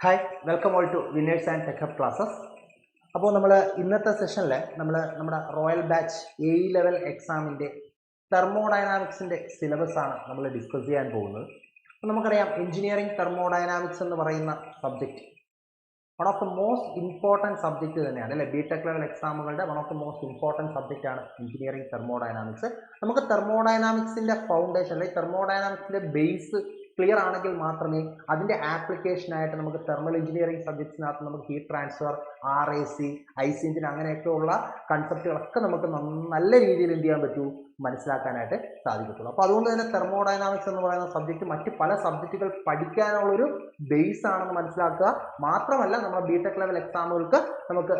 Hi welcome all to winners and techup classes അപ്പോൾ നമ്മൾ ഇന്നത്തെ സെഷനിൽ നമ്മൾ നമ്മുടെ റോയൽ ബാച്ച് എ ലെവൽ എക്സാമിന്റെ തെർമോഡൈനാമിക്സിന്റെ സിലബസ് ആണ് നമ്മൾ ഡിസ്കസ് ചെയ്യാൻ പോകുന്നത്. അപ്പോൾ നമുക്കറിയാം എഞ്ചിനീയറിംഗ് തെർമോഡൈനാമിക്സ് എന്ന് പറയുന്ന subject one of the most important subject തന്നെയാണ്. അല്ലേ? B tech level എക്സാമുകളുടെ one of the most important subject ആണ് എഞ്ചിനീയറിംഗ് തെർമോഡൈനാമിക്സ് നമുക്ക് തെർമോഡൈനാമിക്സിന്റെ ഫൗണ്ടേഷൻ അല്ലെങ്കിൽ തെർമോഡൈനാമിക്സിന്റെ ബേസ് ക്ലിയർ ആണെങ്കിൽ മാത്രമേ അതിന്റെ ആപ്ലിക്കേഷനായിട്ട് നമുക്ക് തെർമൽ എഞ്ചിനീയറിംഗ് സബ്ജക്ട്സിനകത്ത് നമുക്ക് heat transfer R A C I C engine അങ്ങനെയൊക്കെയുള്ള കൺസെപ്റ്റുകളൊക്കെ നമുക്ക് നല്ല രീതിയിൽ എന്ത് ചെയ്യാൻ പറ്റൂ? മനസ്സിലാക്കാനായിട്ട് സാധിക്കത്തുള്ളൂ. അപ്പോൾ അതുകൊണ്ട് തന്നെ തെർമോഡൈനാമിക്സ് എന്ന് പറയുന്ന സബ്ജക്റ്റ് മറ്റ് പല സബ്ജക്റ്റുകൾ പഠിക്കാനുള്ളൊരു ബേസ് ആണെന്ന് മനസ്സിലാക്കുക. മാത്രമല്ല നമ്മുടെ ബി ടെക് ലെവൽ എക്സാമുകൾക്ക് നമുക്ക്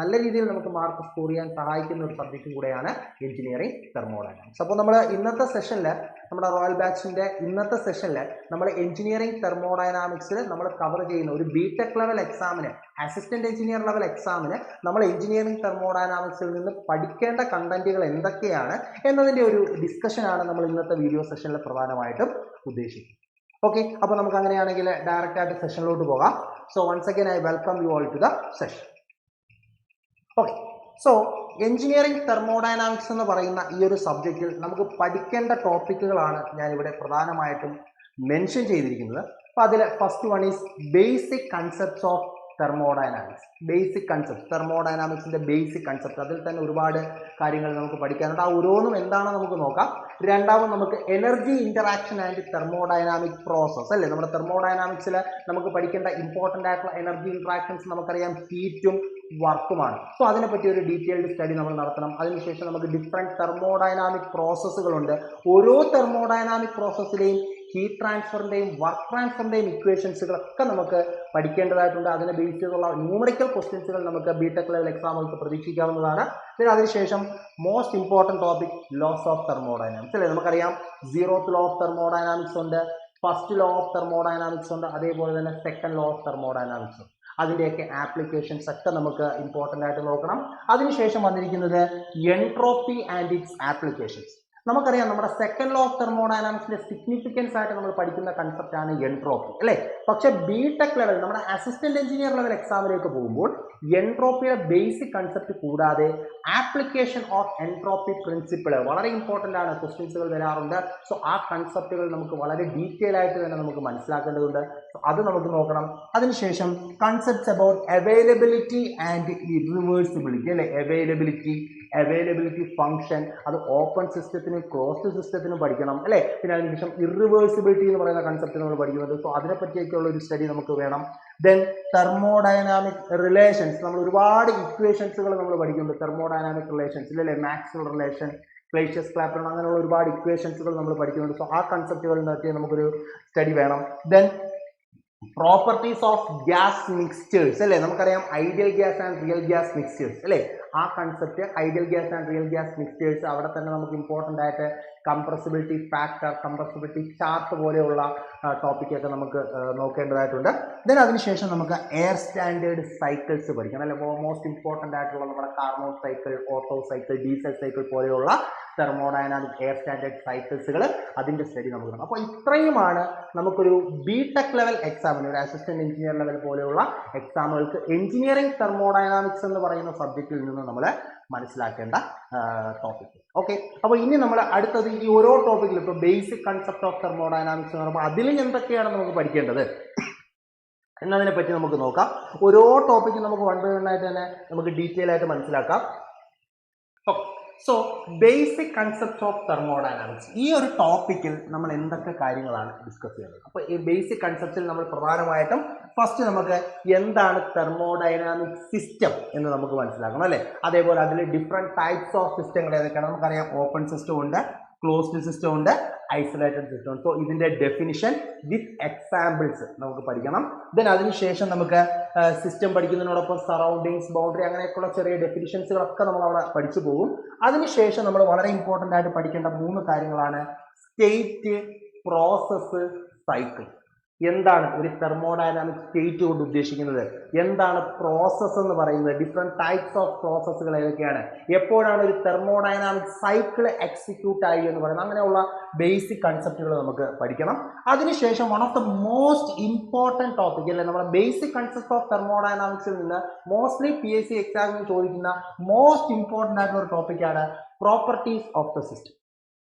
നല്ല രീതിയിൽ നമുക്ക് മാർക്ക് സ്കോർ ചെയ്യാൻ സഹായിക്കുന്ന ഒരു സബ്ജക്റ്റും കൂടെയാണ് എഞ്ചിനീയറിംഗ് തെർമോഡൈനാമിക്സ് അപ്പോൾ നമ്മൾ ഇന്നത്തെ സെഷനിൽ നമ്മുടെ റോയൽ ബാച്ചിന്റെ ഇന്നത്തെ സെഷനിൽ നമ്മൾ എഞ്ചിനീയറിംഗ് തെർമോഡൈനാമിക്സിൽ നമ്മൾ കവർ ചെയ്യുന്ന ഒരു ബി ടെക് ലെവൽ എക്സാമിന് അസിസ്റ്റന്റ് എഞ്ചിനീയർ ലെവൽ എക്സാമിന് നമ്മൾ എഞ്ചിനീയറിംഗ് തെർമോഡൈനാമിക്സിൽ നിന്ന് പഠിക്കേണ്ട കണ്ടന്റുകൾ എന്തൊക്കെയാണ് എന്നതിന്റെ ഒരു ഡിസ്കഷനാണ് നമ്മൾ ഇന്നത്തെ വീഡിയോ സെഷനിൽ പ്രധാനമായിട്ടും ഉദ്ദേശിക്കുന്നത്. ഓക്കെ അപ്പോൾ നമുക്ക് അങ്ങനെയാണെങ്കിൽ ഡയറക്റ്റ് ആയിട്ട് സെഷനിലോട്ട് പോകാം. So once again I welcome you all to the session okay so engineering thermodynamics എന്ന് പറയുന്ന ഈ ഒരു സബ്ജക്റ്റിൽ നമുക്ക് പഠിക്കേണ്ട ടോപ്പിക്കുകളാണ് ഞാനിവിടെ പ്രധാനമായിട്ടും മെൻഷൻ ചെയ്തിരിക്കുന്നത്. അപ്പോൾ അതിൽ first one is basic concepts of thermodynamics basic concept തെർമോഡൈനാമിക്സിന്റെ ബേസിക് കൺസെപ്റ്റ് അതിൽ തന്നെ ഒരുപാട് കാര്യങ്ങൾ നമുക്ക് പഠിക്കാനുണ്ട്. ആ ഓരോന്നും എന്താണെന്ന് നമുക്ക് നോക്കാം. രണ്ടാമത് നമുക്ക് energy interaction and thermodynamic process അല്ലേ? നമ്മുടെ തെർമോഡൈനാമിക്സിൽ നമുക്ക് പഠിക്കേണ്ട ഇമ്പോർട്ടന്റ് ആയിട്ടുള്ള എനർജി ഇൻട്രാക്ഷൻസ് നമുക്കറിയാം. ഹീറ്റും വർക്കുമാണ്. സോ അതിനെപ്പറ്റി ഒരു ഡീറ്റെയിൽഡ് സ്റ്റഡി നമ്മൾ നടത്തണം. അതിനുശേഷം നമുക്ക് ഡിഫറെന്റ് തെർമോഡൈനാമിക് പ്രോസസ്സുകളുണ്ട് ഓരോ തെർമോഡൈനാമിക് പ്രോസസ്സിലെയും ഹീറ്റ് ട്രാൻസ്ഫറിന്റെയും വർക്ക് ട്രാൻസ്ഫറിന്റെയും ഇക്വേഷൻസുകളൊക്കെ നമുക്ക് പഠിക്കേണ്ടതായിട്ടുണ്ട്. അതിനെ ബേസ് ചെയ്തുള്ള ന്യൂമറിക്കൽ ക്വസ്റ്റ്യൻസുകൾ നമുക്ക് ബി ടെക് ലെവൽ എക്സാമുകൾക്ക് പ്രതീക്ഷിക്കാവുന്നതാണ്. പിന്നെ അതിനുശേഷം most important topic laws of thermodynamics അല്ലേ? നമുക്കറിയാം സീറോത്ത് ലോ ഓഫ് തെർമോഡൈനാമിക്സ് ഉണ്ട് ഫസ്റ്റ് ലോ ഓഫ് തെർമോഡൈനാമിക്സ് ഉണ്ട് അതേപോലെ തന്നെ സെക്കൻഡ് ലോ ഓഫ് തെർമോഡൈനാമിക്സ് ഉണ്ട്. അതിന്റെയൊക്കെ ആപ്ലിക്കേഷൻസ് ഒക്കെ നമുക്ക് ഇമ്പോർട്ടന്റ് ആയിട്ട് നോക്കണം. അതിനുശേഷം വന്നിരിക്കുന്നത് എൻട്രോപ്പി ആൻഡ് ഇറ്റ്സ് ആപ്ലിക്കേഷൻസ് നമുക്കറിയാം നമ്മുടെ സെക്കൻഡ് ലോ ഓഫ് തെർമോഡൈനാമിക്സിന്റെ സിഗ്നിഫിക്കൻസ് ആയിട്ട് നമ്മൾ പഠിക്കുന്ന കൺസെപ്റ്റ് ആണ് എൻട്രോപ്പി അല്ലേ? പക്ഷേ ബി ടെക് ലെവൽ നമ്മുടെ അസിസ്റ്റന്റ് എഞ്ചിനീയർ ലെവൽ എക്സാമിലേക്ക് പോകുമ്പോൾ എൻട്രോപ്പിയുടെ ബേസിക് കൺസെപ്റ്റ് കൂടാതെ ആപ്ലിക്കേഷൻ ഓഫ് എൻട്രോപ്പി പ്രിൻസിപ്പിൾ വളരെ ഇമ്പോർട്ടന്റ് ആണ്. ക്വസ്റ്റ്യൻസുകൾ വരാറുണ്ട്. സോ ആ കൺസെപ്റ്റുകൾ നമുക്ക് വളരെ ഡീറ്റെയിൽ ആയിട്ട് തന്നെ നമുക്ക് മനസ്സിലാക്കേണ്ടതുണ്ട്. അത് നമുക്ക് നോക്കണം. അതിനുശേഷം concepts about availability and irreversibility അല്ലെ? അവൈലബിലിറ്റി അവൈലബിലിറ്റി ഫംഗ്ഷൻ അത് ഓപ്പൺ സിസ്റ്റത്തിനും ക്ലോസ്ഡ് സിസ്റ്റത്തിനും പഠിക്കണം അല്ലേ? പിന്നെ അതിനുശേഷം ഇറിവേഴ്സിബിലിറ്റി എന്ന് പറയുന്ന കൺസെപ്റ്റ് നമ്മൾ പഠിക്കുന്നത്. സോ അതിനെപ്പറ്റിയൊക്കെയുള്ള ഒരു സ്റ്റഡി നമുക്ക് വേണം. ദെൻ തെർമോഡൈനാമിക് റിലേഷൻസ് നമ്മൾ ഒരുപാട് ഇക്വേഷൻസുകൾ നമ്മൾ പഠിക്കുന്നുണ്ട്. തെർമോഡൈനാമിക് റിലേഷൻസ് അല്ലേ? മാക്സ് റിലേഷൻ ക്ലേഷ്യസ് ക്ലാപ്പൺ അങ്ങനെയുള്ള ഒരുപാട് ഇക്വേഷൻസുകൾ നമ്മൾ പഠിക്കുന്നുണ്ട്. സോ ആ കൺസെപ്റ്റുകളിൽ നിന്നൊക്കെ നമുക്കൊരു സ്റ്റഡി വേണം. Then properties of gas mixtures അല്ലേ? നമുക്കറിയാം ideal gas and real gas mixtures അല്ലേ? ആ concept ideal gas and real gas mixtures അവിടെ തന്നെ നമുക്ക് ഇമ്പോർട്ടന്റ് ആയിട്ട് കംപ്രസിബിലിറ്റി ഫാക്ടർ കംപ്രസിബിലിറ്റി ചാർട്ട് പോലെയുള്ള ടോപ്പിക്കൊക്കെ നമുക്ക് നോക്കേണ്ടതായിട്ടുണ്ട്. ദെൻ അതിനുശേഷം നമുക്ക് എയർ സ്റ്റാൻഡേർഡ് സൈക്കിൾസ് പഠിക്കാം. അല്ലെ? മോസ്റ്റ് ഇമ്പോർട്ടന്റ് ആയിട്ടുള്ള നമ്മുടെ Carnot cycle Otto cycle diesel cycle പോലെയുള്ള തെർമോഡൈനാമിക് എയർ സ്റ്റാൻഡേർഡ് സൈക്കിൾസുകൾ അതിന്റെ സ്റ്റഡി നമുക്ക് കാണാം അപ്പോൾ ഇത്രയുമാണ് നമുക്കൊരു ബി ടെക് ലെവൽ എക്സാമിന് ഒരു അസിസ്റ്റന്റ് എഞ്ചിനീയർ ലെവൽ പോലെയുള്ള എക്സാമുകൾക്ക് എഞ്ചിനീയറിംഗ് തെർമോഡൈനാമിക്സ് എന്ന് പറയുന്ന സബ്ജക്റ്റിൽ നിന്ന് നമ്മൾ മനസ്സിലാക്കേണ്ട ടോപ്പിക് ഓക്കെ അപ്പോൾ ഇനി നമ്മൾ അടുത്തത് ഈ ഓരോ ടോപ്പിക്കിലും ഇപ്പോൾ ബേസിക് കൺസെപ്റ്റ് ഓഫ് തെർമോഡൈനാമിക്സ് എന്ന് പറയുമ്പോൾ അതിലും എന്തൊക്കെയാണ് നമുക്ക് പഠിക്കേണ്ടത്? എന്നതിനെ പറ്റി നമുക്ക് നോക്കാം. ഓരോ ടോപ്പിക്കും നമുക്ക് വൺ ബൈ വൺ ആയിട്ട് തന്നെ നമുക്ക് ഡീറ്റെയിൽ ആയിട്ട് മനസ്സിലാക്കാം. So basic concept of thermodynamics ഈ ഒരു ടോപ്പിക്കിൽ നമ്മൾ എന്തൊക്കെ കാര്യങ്ങളാണ് ഡിസ്കസ് ചെയ്യുന്നത്? അപ്പോൾ ഈ ബേസിക് കൺസെപ്റ്റിൽ നമ്മൾ പ്രധാനമായിട്ടും ഫസ്റ്റ് നമുക്ക് എന്താണ് തെർമോഡൈനാമിക് സിസ്റ്റം എന്ന് നമുക്ക് മനസ്സിലാക്കണം അല്ലേ? അതേപോലെ അതിൽ ഡിഫറെന്റ് ടൈപ്സ് ഓഫ് സിസ്റ്റങ്ങൾ ഏതൊക്കെയാണ്? നമുക്കറിയാം ഓപ്പൺ സിസ്റ്റം ഉണ്ട് ക്ലോസ്ഡ് സിസ്റ്റം ഉണ്ട് ഐസൊലേറ്റഡ് സിസ്റ്റം ഉണ്ട്. സോ ഇതിന്റെ ഡെഫിനിഷൻ വിത്ത് എക്സാമ്പിൾസ് നമുക്ക് പഠിക്കണം. ദെൻ അതിനുശേഷം നമുക്ക് സിസ്റ്റം പഠിക്കുന്നതിനോടൊപ്പം സറൗണ്ടിങ്സ് ബൗണ്ടറി അങ്ങനെയൊക്കെയുള്ള ചെറിയ ഡെഫിനിഷൻസുകളൊക്കെ നമ്മൾ അവിടെ പഠിച്ചു പോകും. അതിനുശേഷം നമ്മൾ വളരെ ഇമ്പോർട്ടന്റ് ആയിട്ട് പഠിക്കേണ്ട മൂന്ന് കാര്യങ്ങളാണ് സ്റ്റേറ്റ് പ്രോസസ്സ് സൈക്കിൾ എന്താണ് ഒരു തെർമോഡൈനാമിക് സ്റ്റേറ്റ് കൊണ്ട് ഉദ്ദേശിക്കുന്നത്? എന്താണ് പ്രോസസ്സ് എന്ന് പറയുന്നത്? ഡിഫറെന്റ് ടൈപ്സ് ഓഫ് പ്രോസസ്സുകൾ ഏതൊക്കെയാണ്? എപ്പോഴാണ് ഒരു തെർമോഡൈനാമിക് സൈക്കിൾ എക്സിക്യൂട്ട് ആയി എന്ന് പറയുന്നത്? അങ്ങനെയുള്ള ബേസിക് കൺസെപ്റ്റുകൾ നമുക്ക് പഠിക്കണം. അതിനുശേഷം one of the most important topic അല്ലെ? നമ്മുടെ ബേസിക് കൺസെപ്റ്റ് ഓഫ് തെർമോഡൈനാമിക്സിൽ നിന്ന് മോസ്റ്റ്ലി പി എസ് സി എക്സാമിന് ചോദിക്കുന്ന മോസ്റ്റ് ഇമ്പോർട്ടന്റ് ആയിട്ടുള്ള ഒരു ടോപ്പിക്കാണ് properties of the system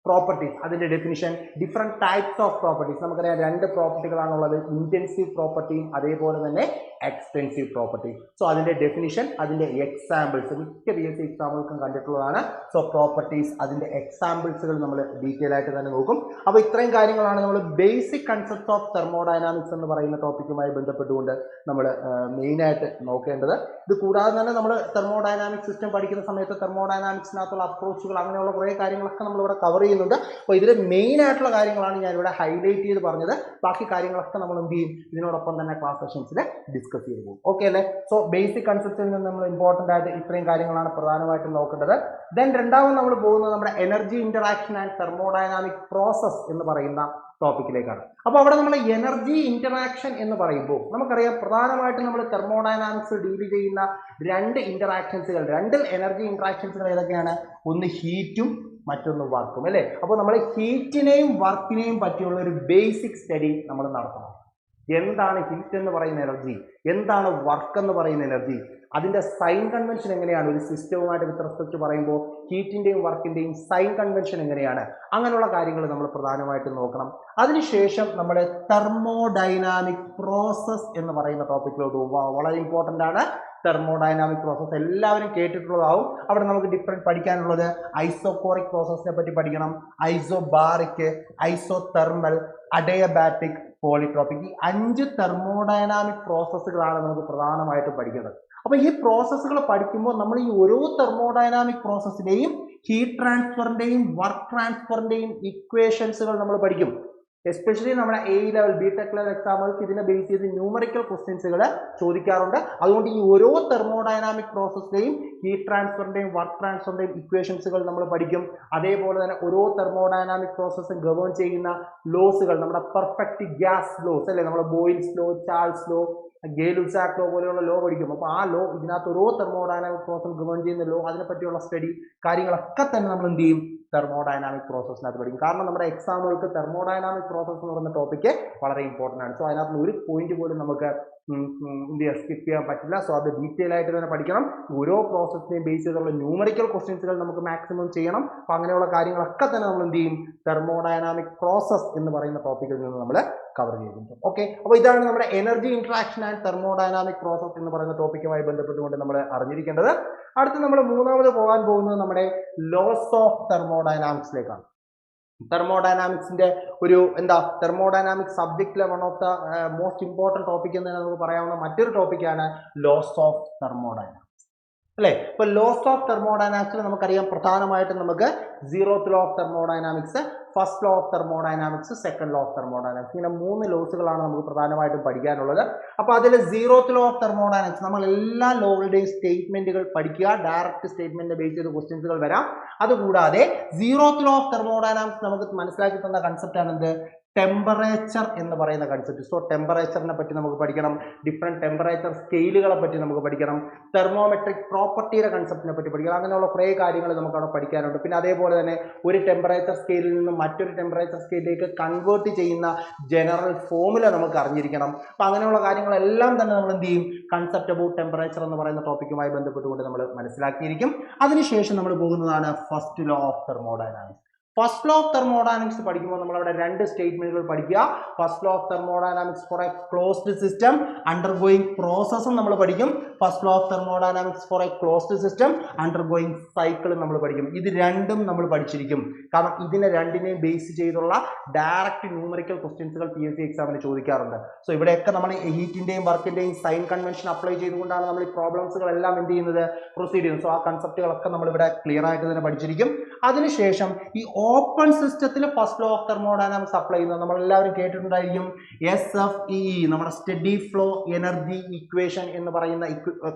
properties അതിന്റെ definition different types of properties നമുക്കറിയാം രണ്ട് പ്രോപ്പർട്ടികളാണുള്ളത് ഇന്റൻസീവ് പ്രോപ്പർട്ടിയും അതേപോലെ തന്നെ എക്സ്പെൻസീവ് പ്രോപ്പർട്ടി സോ അതിന്റെ ഡെഫിനിഷൻ അതിന്റെ എക്സാമ്പിൾസ് മിക്ക പി എസ് സി എക്സാമ്പിൾസും കണ്ടിട്ടുള്ളതാണ്. സോ പ്രോപ്പർട്ടീസ് അതിന്റെ എക്സാമ്പിൾസുകൾ നമ്മൾ ഡീറ്റെയിൽ ആയിട്ട് തന്നെ നോക്കും. അപ്പോൾ ഇത്രയും കാര്യങ്ങളാണ് നമ്മൾ ബേസിക് കൺസെപ്റ്റ് ഓഫ് തെർമോഡൈനാമിക്സ് എന്ന് പറയുന്ന ടോപ്പിക്കുമായി ബന്ധപ്പെട്ടുകൊണ്ട് നമ്മൾ മെയിനായിട്ട് നോക്കേണ്ടത്. ഇത് കൂടാതെ തന്നെ നമ്മൾ തെർമോഡൈനാമിക് സിസ്റ്റം പഠിക്കുന്ന സമയത്ത് തെർമോഡൈനാമിക്സിനകത്തുള്ള അപ്രോച്ചുകൾ അങ്ങനെയുള്ള കുറേ കാര്യങ്ങളൊക്കെ നമ്മളിവിടെ കവർ ചെയ്യുന്നുണ്ട്. അപ്പോൾ ഇതിൽ മെയിൻ ആയിട്ടുള്ള കാര്യങ്ങളാണ് ഞാനിവിടെ ഹൈലൈറ്റ് ചെയ്ത് പറഞ്ഞത്. ബാക്കി കാര്യങ്ങളൊക്കെ നമ്മൾ എന്ത് ചെയ്യും? ഇതിനോടൊപ്പം തന്നെ ക്ലാസ് സെഷൻസിൽ ഡിസ്കസ് ചെയ്ത് പോകും. ഓക്കെ അല്ലേ? സോ ബേസിക് കൺസെപ്റ്റിൽ നിന്ന് നമ്മൾ ഇമ്പോർട്ടന്റ് ആയിട്ട് ഇത്രയും കാര്യങ്ങളാണ് പ്രധാനമായിട്ടും നോക്കേണ്ടത്. ദെൻ രണ്ടാമത് നമ്മൾ പോകുന്നത് നമ്മുടെ energy interaction and thermodynamic process എന്ന് പറയുന്ന ടോപ്പിക്കിലേക്കാണ് അപ്പോൾ അവിടെ നമ്മൾ എനർജി ഇന്ററാക്ഷൻ എന്ന് പറയുമ്പോൾ നമുക്കറിയാം പ്രധാനമായിട്ടും നമ്മൾ തെർമോഡൈനാമിക്സ് ഡീൽ ചെയ്യുന്ന രണ്ട് ഇന്ററാക്ഷൻസുകൾ രണ്ട് എനർജി ഇന്ററാക്ഷൻസുകൾ ഏതൊക്കെയാണ്? ഒന്ന് ഹീറ്റും മറ്റൊന്ന് വർക്കും അല്ലേ? അപ്പോൾ നമ്മൾ ഹീറ്റിനെയും വർക്കിനെയും പറ്റിയുള്ള ഒരു ബേസിക് സ്റ്റഡി നമ്മൾ നടത്തണം. എന്താണ് ഹീറ്റ് എന്ന് പറയുന്ന എനർജി എന്താണ് വർക്ക് എന്ന് പറയുന്ന എനർജി അതിന്റെ സൈൻ കൺവെൻഷൻ എങ്ങനെയാണ്? ഒരു സിസ്റ്റവുമായിട്ട് വിത്ത് റെസ്പെക്ട് പറയുമ്പോൾ ഹീറ്റിന്റെയും വർക്കിന്റെയും സൈൻ കൺവെൻഷൻ എങ്ങനെയാണ്? അങ്ങനെയുള്ള കാര്യങ്ങൾ നമ്മൾ പ്രധാനമായിട്ട് നോക്കണം. അതിനുശേഷം നമ്മുടെ തെർമോഡൈനാമിക് പ്രോസസ് എന്ന് പറയുന്ന ടോപ്പിക്കിലോട്ട് വളരെ ഇമ്പോർട്ടന്റ് ആണ്. തെർമോഡൈനാമിക് പ്രോസസ്സ് എല്ലാവരും കേട്ടിട്ടുള്ളതാവും. അവിടെ നമുക്ക് ഡിഫറെന്റ് പഠിക്കാനുള്ളത് ഐസോകോറിക് പ്രോസസ്സിനെ പറ്റി പഠിക്കണം. Isobaric isothermal adiabatic polytropic ഈ അഞ്ച് തെർമോഡൈനാമിക് പ്രോസസ്സുകളാണ് നമുക്ക് പ്രധാനമായിട്ടും പഠിക്കുന്നത് അപ്പോൾ ഈ പ്രോസസ്സുകൾ പഠിക്കുമ്പോൾ നമ്മൾ ഈ ഓരോ തെർമോഡൈനാമിക് പ്രോസസ്സിന്റെയും ഹീറ്റ് ട്രാൻസ്ഫറിന്റെയും വർക്ക് ട്രാൻസ്ഫറിന്റെയും ഇക്വേഷൻസുകൾ നമ്മൾ പഠിക്കും. എസ്പെഷ്യലി നമ്മുടെ A level B tech level എക്സാമുകൾക്ക് ഇതിനെ ബേസ് ചെയ്ത് ന്യൂമറിക്കൽ ക്വസ്റ്റ്യൻസുകൾ ചോദിക്കാറുണ്ട്. അതുകൊണ്ട് ഈ ഓരോ തെർമോഡൈനാമിക് പ്രോസസ്സിന്റെയും ഹീറ്റ് ട്രാൻസ്ഫറിന്റെയും വർക്ക് ട്രാൻസ്ഫറിന്റെയും ഇക്വേഷൻസുകൾ നമ്മൾ പഠിക്കും. അതേപോലെ തന്നെ ഓരോ തെർമോഡൈനാമിക് പ്രോസസ്സും ഗവേൺ ചെയ്യുന്ന ലോസുകൾ നമ്മുടെ പെർഫെക്റ്റ് ഗ്യാസ് ലോസ് അല്ലേ? നമ്മുടെ Boyle's law Charles law Gay Lussac law പോലെയുള്ള ലോ പഠിക്കും. അപ്പോൾ ആ ലോ ഇതിനകത്ത് ഓരോ തെർമോഡൈനാമിക് പ്രോസസ് ഗവേൺ ചെയ്യുന്ന ലോ അതിനെപ്പറ്റിയുള്ള സ്റ്റഡി കാര്യങ്ങളൊക്കെ തന്നെ നമ്മൾ എന്ത് ചെയ്യും? തെർമോഡൈനാമിക് പ്രോസസ്സിനകത്ത് പഠിക്കും. കാരണം നമ്മുടെ എക്സാമുകൾക്ക് തെർമോഡൈനാമിക് പ്രോസസ്സ് എന്ന് പറയുന്ന ടോപ്പിക്ക് വളരെ ഇമ്പോർട്ടന്റ് ആണ്. സോ അതിനകത്ത് ഒരു പോയിന്റ് പോലും നമുക്ക് എന്ത് സ്കിപ്പ് ചെയ്യാൻ പറ്റില്ല. സോ അത് ഡീറ്റെയിൽ ആയിട്ട് തന്നെ പഠിക്കണം. ഓരോ പ്രോസസ്സിനെയും ബേസ് ചെയ്തുള്ള ന്യൂമറിക്കൽ ക്വസ്റ്റ്യൻസുകൾ നമുക്ക് മാക്സിമം ചെയ്യണം. അപ്പോൾ അങ്ങനെയുള്ള കാര്യങ്ങളൊക്കെ തന്നെ നമ്മൾ എന്ത് ചെയ്യും? തെർമോഡൈനാമിക് പ്രോസസ് എന്ന് പറയുന്ന ടോപ്പിക്കിൽ നിന്ന് നമ്മൾ കവർ ചെയ്തിട്ടുണ്ട്. ഓക്കെ അപ്പോൾ ഇതാണ് നമ്മുടെ energy interaction and thermodynamic process എന്ന് പറയുന്ന ടോപ്പിക്കുമായി ബന്ധപ്പെട്ടുകൊണ്ട് നമ്മൾ അറിഞ്ഞിരിക്കേണ്ടത്. അടുത്ത് നമ്മൾ മൂന്നാമത് പോകാൻ പോകുന്നത് നമ്മുടെ ലോസ് ഓഫ് തെർമോഡൈനാമിക്സിലേക്കാണ് തെർമോഡൈനാമിക്സിന്റെ ഒരു എന്താ thermodynamic സബ്ജക്റ്റിലെ one of the most important topic എന്ന് നമുക്ക് പറയാവുന്ന മറ്റൊരു ടോപ്പിക്കാണ് ലോസ് ഓഫ് തെർമോഡൈനാമിക്സ് അല്ലേ? ഇപ്പൊ ലോസ് ഓഫ് തെർമോഡൈനാമിക്സിൽ നമുക്കറിയാം. പ്രധാനമായിട്ടും നമുക്ക് zero law of thermodynamics first law of thermodynamics second law of thermodynamics ഇങ്ങനെ മൂന്ന് ലോസുകളാണ് നമുക്ക് പ്രധാനമായിട്ടും പഠിക്കാനുള്ളത്. അപ്പോൾ അതിൽ സീറോത്ത് ലോ ഓഫ് തെർമോഡൈനാമിക്സ് നമ്മൾ എല്ലാ ലോകളുടെയും സ്റ്റേറ്റ്മെന്റുകൾ പഠിക്കുക ഡയറക്റ്റ് സ്റ്റേറ്റ്മെന്റ് ബേസ് ചെയ്ത് ക്വസ്റ്റ്യൻസുകൾ വരാം. അതുകൂടാതെ സീറോത്ത് ലോ ഓഫ് തെർമോഡൈനാമിക്സ് നമുക്ക് മനസ്സിലാക്കി തന്ന കൺസെപ്റ്റ് ആണ് എന്ത് ടെമ്പറേച്ചർ എന്ന് പറയുന്ന കൺസെപ്റ്റ് സോ ടെമ്പറേച്ചറിനെ പറ്റി നമുക്ക് പഠിക്കണം. ഡിഫറെന്റ് ടെമ്പറേച്ചർ സ്കെയിലുകളെ പറ്റി നമുക്ക് പഠിക്കണം. തെർമോമെട്രിക് പ്രോപ്പർട്ടിയുടെ കൺസെപ്റ്റിനെ പറ്റി പഠിക്കണം. അങ്ങനെയുള്ള കുറേ കാര്യങ്ങൾ നമുക്ക് അവിടെ പഠിക്കാനുണ്ട്. പിന്നെ അതേപോലെ തന്നെ ഒരു ടെമ്പറേച്ചർ സ്കെയിലിൽ നിന്ന് മറ്റൊരു ടെമ്പറേച്ചർ സ്കെയിലിലേക്ക് കൺവേർട്ട് ചെയ്യുന്ന ജനറൽ ഫോമുല നമുക്ക് അറിഞ്ഞിരിക്കണം. അപ്പോൾ അങ്ങനെയുള്ള കാര്യങ്ങളെല്ലാം തന്നെ നമ്മൾ എന്ത് ചെയ്യും? കൺസെപ്റ്റ് അബൌട്ട് ടെമ്പറേച്ചർ എന്ന് പറയുന്ന ടോപ്പിക്കുമായി ബന്ധപ്പെട്ടുകൊണ്ട് നമ്മൾ മനസ്സിലാക്കിയിരിക്കും. അതിനുശേഷം നമ്മൾ പോകുന്നതാണ് first law of thermodynamics first law of thermodynamics പഠിക്കുമ്പോൾ നമ്മൾ അവിടെ രണ്ട് സ്റ്റേറ്റ്മെന്റുകൾ പഠിക്കുക. First law of thermodynamics for a closed system undergoing പ്രോസസ്സും നമ്മൾ പഠിക്കും. First law of thermodynamics for a closed system undergoing സൈക്കിളും നമ്മൾ പഠിക്കും. ഇത് രണ്ടും നമ്മൾ പഠിച്ചിരിക്കും. കാരണം ഇതിനെ രണ്ടിനെയും ബേസ് ചെയ്തുള്ള ഡയറക്റ്റ് ന്യൂമറിക്കൽ ക്വസ്റ്റ്യൻസുകൾ പി എസ് സി എക്സാമിന് ചോദിക്കാറുണ്ട്. സോ ഇവിടെയൊക്കെ നമ്മൾ ഹീറ്റിന്റെയും വർക്കിന്റെയും സൈൻ കൺവെൻഷൻ അപ്ലൈ ചെയ്തുകൊണ്ടാണ് നമ്മൾ ഈ പ്രോബ്ലംസുകളെല്ലാം എന്ത് ചെയ്യുന്നത്? പ്രൊസീഡ് ചെയ്യുന്നത്. സോ ആ കൺസെപ്റ്റുകളൊക്കെ നമ്മൾ ഇവിടെ ക്ലിയർ ആയിട്ട് തന്നെ പഠിച്ചിരിക്കും. അതിനുശേഷം ഈ ഓപ്പൺ സിസ്റ്റത്തിൽ first law of thermodynamics apply ചെയ്യുന്നത് നമ്മൾ എല്ലാവരും കേട്ടിട്ടുണ്ടായിരിക്കും എസ് എഫ് ഇ നമ്മുടെ സ്റ്റഡി ഫ്ലോ എനർജി ഇക്വേഷൻ എന്ന് പറയുന്ന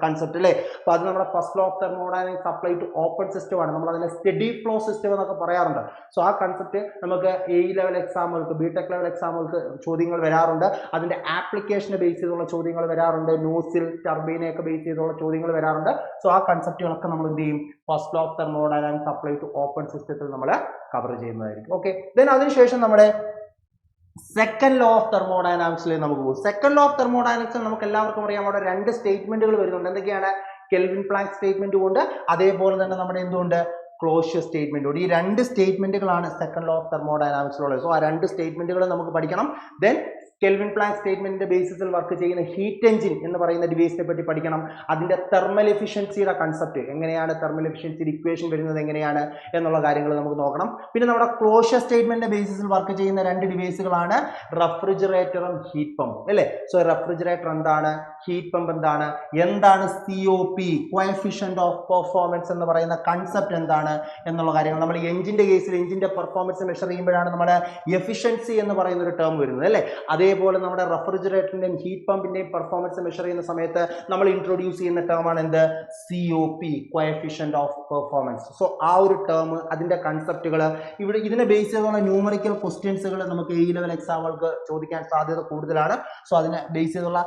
കൺസെപ്റ്റ് അല്ലേ? അപ്പോൾ അത് നമ്മുടെ first law of thermodynamics apply to open സിസ്റ്റമാണ് നമ്മൾ അതിനെ സ്റ്റഡി ഫ്ലോ സിസ്റ്റം എന്നൊക്കെ പറയാറുണ്ട്. സോ ആ കൺസെപ്റ്റ് നമുക്ക് എ ലെവൽ എക്സാമുകൾക്ക് ബി ടെക് ലെവൽ എക്സാമുകൾക്ക് ചോദ്യങ്ങൾ വരാറുണ്ട്. അതിന്റെ ആപ്ലിക്കേഷനെ ബേസ് ചെയ്തുള്ള ചോദ്യങ്ങൾ വരാറുണ്ട്. ന്യൂസിൽ ടർബൈനെയൊക്കെ ബേസ് ചെയ്തുള്ള ചോദ്യങ്ങൾ വരാറുണ്ട്. സോ ആ കൺസെപ്റ്റുകളൊക്കെ നമ്മൾ എന്ത് ചെയ്യും? First law of thermodynamics apply to open സിസ്റ്റത്തിൽ നമ്മൾ കവർ ചെയ്യുന്നതായിരിക്കും. ഓക്കെ ദെൻ അതിനുശേഷം നമ്മുടെ സെക്കൻഡ് ലോ ഓഫ് തെർമോഡൈനാമിക്സിലേക്ക് നമുക്ക് പോകും സെക്കൻഡ് ലോ ഓഫ് തെർമോഡൈനാമിക്സിൽ നമുക്ക് എല്ലാവർക്കും അറിയാം. അവിടെ രണ്ട് സ്റ്റേറ്റ്മെന്റുകൾ വരുന്നുണ്ട്. എന്തൊക്കെയാണ്? കെൽവിൻ പ്ലാങ്ക് സ്റ്റേറ്റ്മെന്റ് കൊണ്ട് അതേപോലെ തന്നെ നമ്മുടെ എന്തുകൊണ്ട് ക്ലോഷ്യർ സ്റ്റേറ്റ്മെന്റ് കൊണ്ട് ഈ രണ്ട് സ്റ്റേറ്റ്മെന്റുകളാണ് സെക്കൻഡ് ലോ ഓഫ് തെർമോഡൈനാമിക്സിലുള്ളത് സോ ആ രണ്ട് സ്റ്റേറ്റ്മെന്റുകൾ നമുക്ക് പഠിക്കണം. ദെൻ കെൽവിൻ പ്ലാങ്ക് സ്റ്റേറ്റ്മെന്റിന്റെ ബേസിസിൽ വർക്ക് ചെയ്യുന്ന ഹീറ്റ് എഞ്ചിൻ എന്ന് പറയുന്ന ഡിവൈസിനെ പറ്റി പഠിക്കണം. അതിന്റെ തെർമൽ എഫിഷ്യൻസിയുടെ കൺസെപ്റ്റ് എങ്ങനെയാണ് തെർമൽ എഫിഷ്യൻസിയുടെ ഇക്വേഷൻ വരുന്നത് എങ്ങനെയാണ് എന്നുള്ള കാര്യങ്ങൾ നമുക്ക് നോക്കണം. പിന്നെ നമ്മുടെ ക്ലോഷ്യർ സ്റ്റേറ്റ്മെന്റിന്റെ ബേസിസിൽ വർക്ക് ചെയ്യുന്ന രണ്ട് ഡിവൈസുകളാണ് റെഫ്രിജറേറ്ററും ഹീറ്റ് പമ്പും അല്ലേ? സോ റെഫ്രിജറേറ്റർ എന്താണ്? ഹീറ്റ് പമ്പ് എന്താണ്? എന്താണ് C O P coefficient of performance എന്ന് പറയുന്ന കൺസെപ്റ്റ് എന്താണ്? എന്നുള്ള കാര്യങ്ങൾ. നമ്മൾ എഞ്ചിന്റെ കേസിൽ എഞ്ചിന്റെ പെർഫോമൻസ് മെഷർ ചെയ്യുമ്പോഴാണ് നമ്മുടെ എഫിഷ്യൻസി എന്ന് പറയുന്ന ഒരു ടേം വരുന്നത്. അല്ലേ? അതേപോലെ നമ്മുടെ റെഫ്രിജറേറ്ററിന്റെയും ഹീറ്റ് പമ്പിന്റെയും പെർഫോമൻസ് മെഷർ ചെയ്യുന്ന സമയത്ത് നമ്മൾ ഇൻട്രൊഡ്യൂസ് ചെയ്യുന്ന ടേമാണ് എന്ത്? C O P coefficient of performance so ആ ഒരു ടേം അതിന്റെ കൺസെപ്റ്റുകൾ ഇവിടെ ഇതിനെ ബേസ് ചെയ്തുള്ള ന്യൂമറിക്കൽ ക്വസ്റ്റ്യൻസുകൾ നമുക്ക് എ ലെവൽ എക്സാമുകൾക്ക് ചോദിക്കാൻ സാധ്യത കൂടുതലാണ്. സോ അതിനെ ബേസ് ചെയ്തുള്ള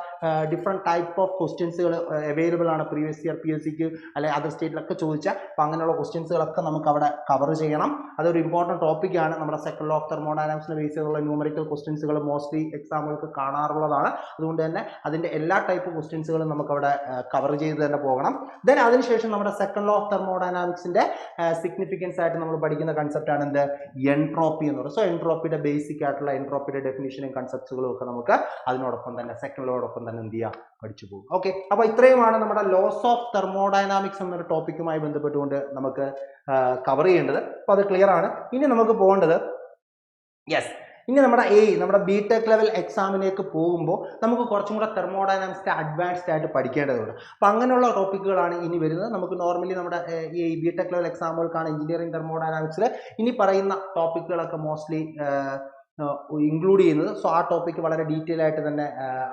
ഡിഫറെന്റ് ടൈപ്പ് ഓഫ് ക്വസ്റ്റ്യൻസുകൾ അവൈലബിൾ ആണ് പ്രീവിയസ് ഇയർ പി എസ് സിക്ക് അല്ലെങ്കിൽ അതർ സ്റ്റേറ്റിലൊക്കെ ചോദിച്ചാൽ അപ്പോൾ അങ്ങനെയുള്ള ക്വസ്റ്റ്യൻസുകളൊക്കെ നമുക്ക് അവിടെ കവർ ചെയ്യണം. അതൊരു ഇമ്പോർട്ടന്റ് ടോപ്പിക്കാണ് നമ്മുടെ സെക്കൻഡ് ഓഫ് തെർമോഡൈനാമിക്സിനെ ബേസ് ചെയ്തുള്ള ന്യൂമറിക്കൽ ക്വസ്റ്റ്യൻസുകൾ മോസ്റ്റ്ലി എക്സാമുകൾക്ക് കാണാറുള്ളതാണ്. അതുകൊണ്ട് തന്നെ അതിന്റെ എല്ലാ ടൈപ്പ് ക്വസ്റ്റ്യൻസുകളും നമുക്ക് അവിടെ കവർ ചെയ്ത് തന്നെ പോകണം. ദെൻ അതിനുശേഷം നമ്മുടെ സെക്കൻഡ് ലോ ഓഫ് തെർമോഡൈനാമിക്സിന്റെ സിഗ്നിഫിക്കൻസ് ആയിട്ട് നമ്മൾ പഠിക്കുന്ന കൺസെപ്റ്റ് ആണ് എന്ത്? എൻട്രോപ്പി എന്ന് പറയുന്നത് സോ എൻട്രോപ്പിയുടെ ബേസിക് ആയിട്ടുള്ള എൻട്രോപ്പിയുടെ ഡെഫിനേഷനും കൺസെപ്റ്റുകളും ഒക്കെ നമുക്ക് അതിനോടൊപ്പം തന്നെ സെക്കൻഡ് ലോടൊപ്പം തന്നെ എന്ത് ചെയ്യുക പഠിച്ചു പോകും. ഓക്കെ അപ്പോൾ ഇത്രയുമാണ് നമ്മുടെ ലോസ് ഓഫ് തെർമോഡൈനാമിക്സ് എന്നൊരു ടോപ്പിക്കുമായി ബന്ധപ്പെട്ടുകൊണ്ട് നമുക്ക് കവർ ചെയ്യേണ്ടത്. അപ്പോൾ അത് ക്ലിയർ ആണ്. ഇനി നമുക്ക് പോകേണ്ടത് യെസ് ഇനി നമ്മുടെ എ നമ്മുടെ ബി ടെക് ലെവൽ എക്സാമിലേക്ക് പോകുമ്പോൾ നമുക്ക് കുറച്ചും കൂടെ തെർമോഡൈനാമിക്സിന്റെ അഡ്വാൻസ്ഡ് ആയിട്ട് പഠിക്കേണ്ടതുണ്ട്. അപ്പോൾ അങ്ങനെയുള്ള ടോപ്പിക്കുകളാണ് ഇനി വരുന്നത്. നമുക്ക് നോർമലി നമ്മുടെ ഈ ബി ടെക് ലെവൽ എക്സാമുകൾക്കാണ് എഞ്ചിനീയറിംഗ് തെർമോഡൈനാമിക്സിൽ ഇനി പറയുന്ന ടോപ്പിക്കുകളൊക്കെ മോസ്റ്റ്ലി ഇൻക്ലൂഡ് ചെയ്യുന്നത്. സോ ആ ടോപ്പിക്ക് വളരെ ഡീറ്റെയിൽ ആയിട്ട് തന്നെ